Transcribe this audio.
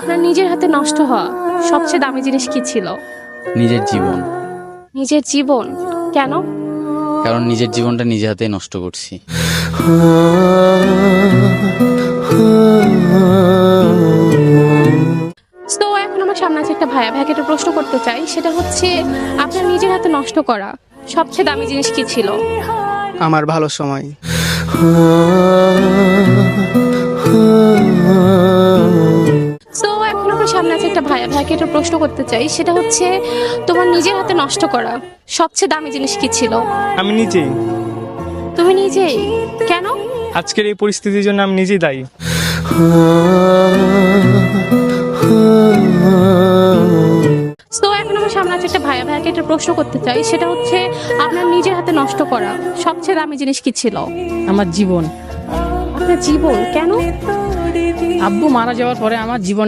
আপনার নিজের হাতে নষ্ট হওয়া সবচেয়ে দামি জিনিস কি ছিল? নিজের জীবন। নিজের জীবন? কেন? কারণ নিজের জীবনটা নিজে হাতেই নষ্ট করছি। তো এখন আমার সামনে আছে একটা ভাইয়া। ভাইকে একটা প্রশ্ন করতে চাই। সেটা হচ্ছে আপনার নিজের হাতে নষ্ট করা সবচেয়ে দামি জিনিস কি ছিল? আমার ভালো সময়। সামনে আছে একটা ভাইয়া ভাইকে একটা প্রশ্ন করতে চাই। সেটা হচ্ছে তোমার নিজের হাতে নষ্ট করা সবচেয়ে দামি জিনিস কি ছিল? আমি নিজেই। তুমি নিজেই? কেন? আজকের এই পরিস্থিতির জন্য আমি নিজেই দায়ী। তো এখন আমার সামনে আছে একটা ভাইয়া ভাইকে একটা প্রশ্ন করতে চাই। সেটা হচ্ছে আপনার নিজের হাতে নষ্ট করা সবচেয়ে দামি জিনিস কি ছিল? আমার জীবন। আপনার জীবন? কেন? আব্বু মারা যাওয়ার পরে আমার জীবন